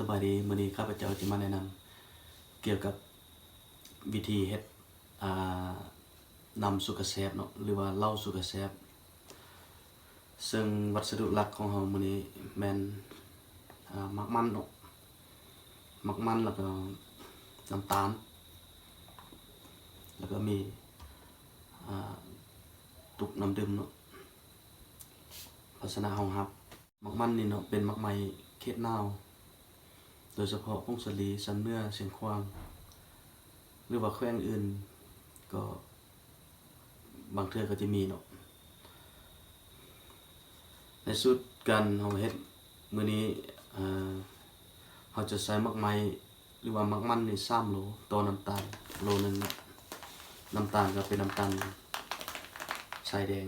สบายดีมือนี้ข้าพเจ้าจะมาแนะนำเกี่ยวกับวิธีเฮ็ดอ่านำสุกแซบเนาะหรือว่าเล้าสุกแซบซึ่งวัสดุหลักของเฮามื้อนี้แม่นมักมันเนาะมักมันแล้วก็น้ำตาล แล้วก็มีตุกน้ำดื่มเนาะลักษณะของฮับมักมันนี่เนาะเป็นมักไม้เขตนาว โดยเฉพาะพงศลีสันเนื้อเสียงควาง หรือว่าแขวงอื่น ก็บางเทื่อก็จะมีเนาะในสุดการเฮาเฮ็ดมื้อนี้เฮาจะใส่มักไม้หรือว่ามักมันนี่3โลต่อน้ำตาลโลนึงน้ำตาลก็เป็นน้ำตาลชายแดง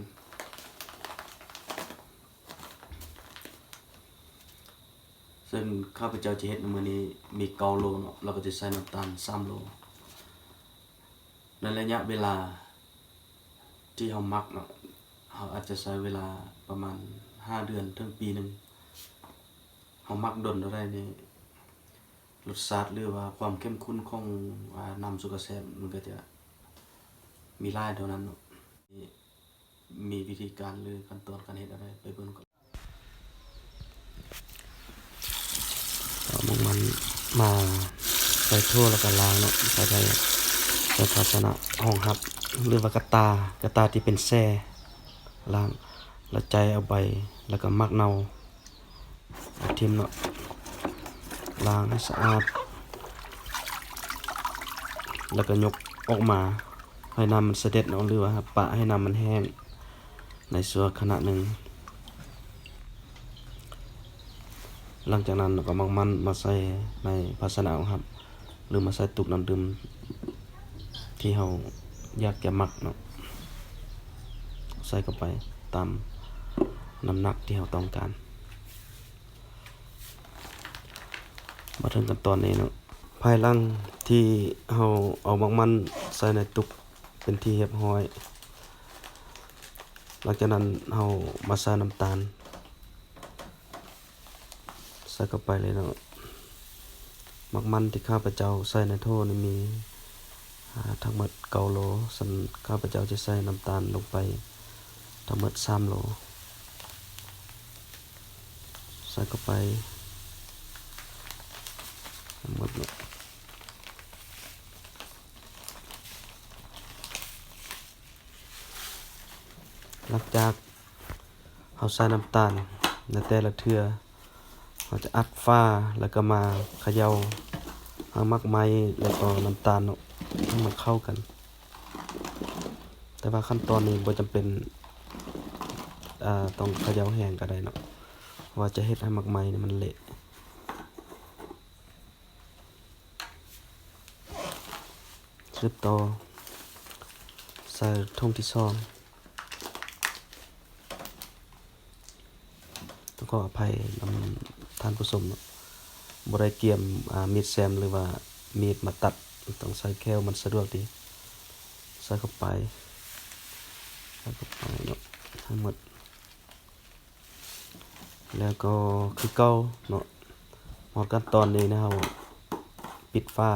ซึ่งข้าพเจ้าจะเฮ็ดในมื้อนี้มีเกาโลเนาะเราก็จะใส่น้ำตาล3โลในระยะเวลาที่เฮามักเนาะเฮาอาจจะใช้เวลาประมาณ 5 เดือนถึงปีหนึงเฮามักดนเท่าใดนี่รสชาติหรือว่าความเข้มข้นของน้ำสุกาแซมมันก็จะมีหลายเท่านั้นเนาะมีมีวิธีการหรือขั้นตอนการเฮ็ดอะไรไปเบิ่งก่อน มันมันมาใส่ทั่วแล้วก็ล้างเนาะใส่ใส่ใส่ภาชนะห้องครับหรือว่ากระตากระตาที่เป็นแซ่ล้างแล้วใจเอาใบแล้วก็มักเนาเอาทิมเนาะล้างให้สะอาด แล้วก็ยกออกมาให้น้ำมันเสด็จเนาะหรือว่าปะให้น้ำมันแห้งในส่วนขณะหนึ่ง หลังจากนั้นเราก็มักมันมาใส่ในภาชนะครับ หรือมาใส่ตุกน้ำดื่มที่เราอยากจะมักเนาะใส่เข้าไปตามน้ำหนักที่เราต้องการ มาถึงกันตอนนี้เนาะภายหลังที่เราเอามักมันใส่ในตุกเป็นที่เรียบร้อย หลังจากนั้นเรามาใส่น้ำตาล ส่เข้าไปเลยเนาะมักมันที่ข้าพเจ้าใส่ในโทนี่มีทั้งหมดเกาโลสันข้าพเจ้าจะใส่น้ำตาลลงไป ทั้งหมดสามโลใส่เข้าไปทั้งหมดเนาะหลังจากเราใส่น้ำตาลในแต่ละเทื่อ เราจะอัดฟ้าแล้วก็มาเขย่าเอามักไม้แล้วก็น้ำตาลให้มันเข้ากัน แต่ว่าขั้นตอนนี้บ่จำเป็นต้องเขย่าแห้งก็ได้เนาะว่าจะเฮ็ดให้มักไม้นี่มันเละสืบต่อใส่ทุ่งที่สองต้องขออภัยนำ ท่านผู้ชมบ่ได้เตรียมมีดแซมหรือว่ามีดมาตัดต้องใส่แค่วมันสะดวกดีใส่เข้าไปใส่เข้าไปเนาะทั้งหมด แล้วก็คือเก้าเนาะหมดขั้นตอนนี้นะครับปิดฟ้า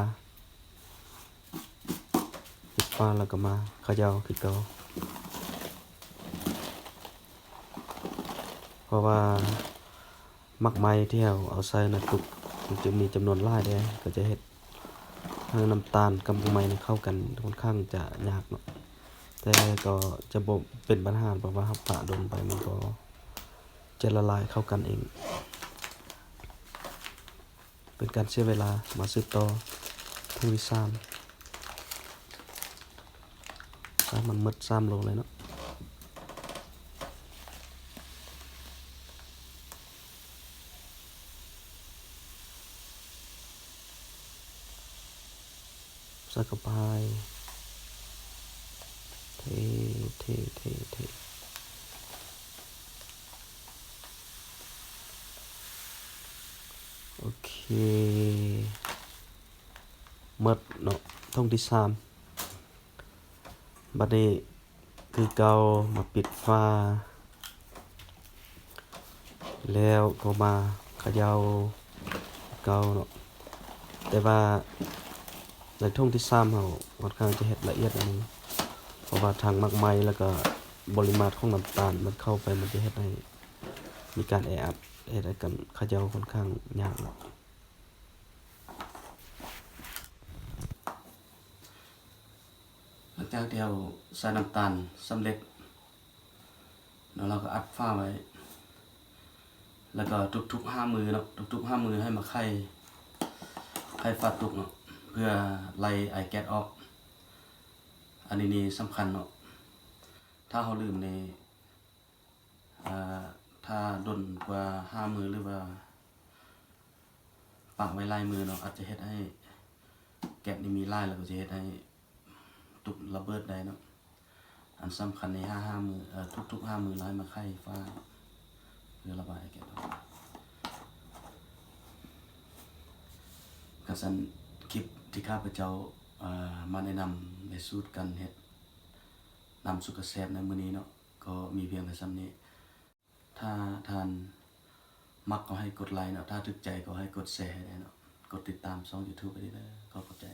ปิดฟ้าแล้วก็มาเขย่าคือเก่าเพราะว่า มักไม้ที่เราเอาใส่ในตุกมันจะมีจำนวนหลายเด้ก็จะเฮ็ดให้น้ำตาลกับไม้นี่เข้ากันค่อนข้างจะยากเนาะแต่ก็จะบ่เป็นปัญหาเพราะว่าเราปะโดนไปมันก็จะละลายเข้ากันเอง เป็นการเสียเวลามาสืบต่อทั้งวิสามใส่มันหมดสามโลเลยเนาะ ส่เข้าไปเทเทเทเทโอเคหมดเนาะท่องที่สามบัดนี้คือเกามาปิดฟ้า แล้วก็มาขย่าเกาเนาะแต่ว่า ในท่งที่3เฮาค่อนข้างจะเฮ็ดละเอียดอันนึงเพราะว่าทางมักไม้แล้วก็ปริมาตรของน้ำตาลมันเข้าไปมันจะเฮ็ดให้มีการแออัดเฮ็ดให้กันขยาค่อนข้างยากเนาะหลังจากที่เราใส่น้ำตาลสำเร็จแล้วเราก็อัดฝ้าไว้ แล้วก็ทุกๆห้ามือเนาะทุกๆห้ามือให้มาไข่ไข่ฟัดตุกเนาะ เพื่อไล่ไอแก๊สออกอันนี้นี่สำคัญเนาะถ้าเขาลืมในถ้าดนกว่าห้ามือหรือว่าปากไว้ลายมือเนาะอาจจะเฮ็ดให้แก๊สนี่มีลายแล้วก็จะเฮ็ดให้ตุกระเบิดได้เนาะอันสำคัญในห้าห้ามือทุกทุกห้ามือร้ายมาไข่ฟ้าเพื่อระบายแก๊สออกกสันคลิป ที่ข้าพเจ้ามาแนะนำในสูตรการเฮ็ดนำสุกเกษตรในมื้อนี้เนาะก็มีเพียงแต่ซ้ำนี้ ถ้าทานมักก็ให้กดไลค์เนาะถ้าถึกใจก็ให้กดแชร์ได้เนาะกดติดตามช่อง YouTube ไปได้เลยก็ขอบใจ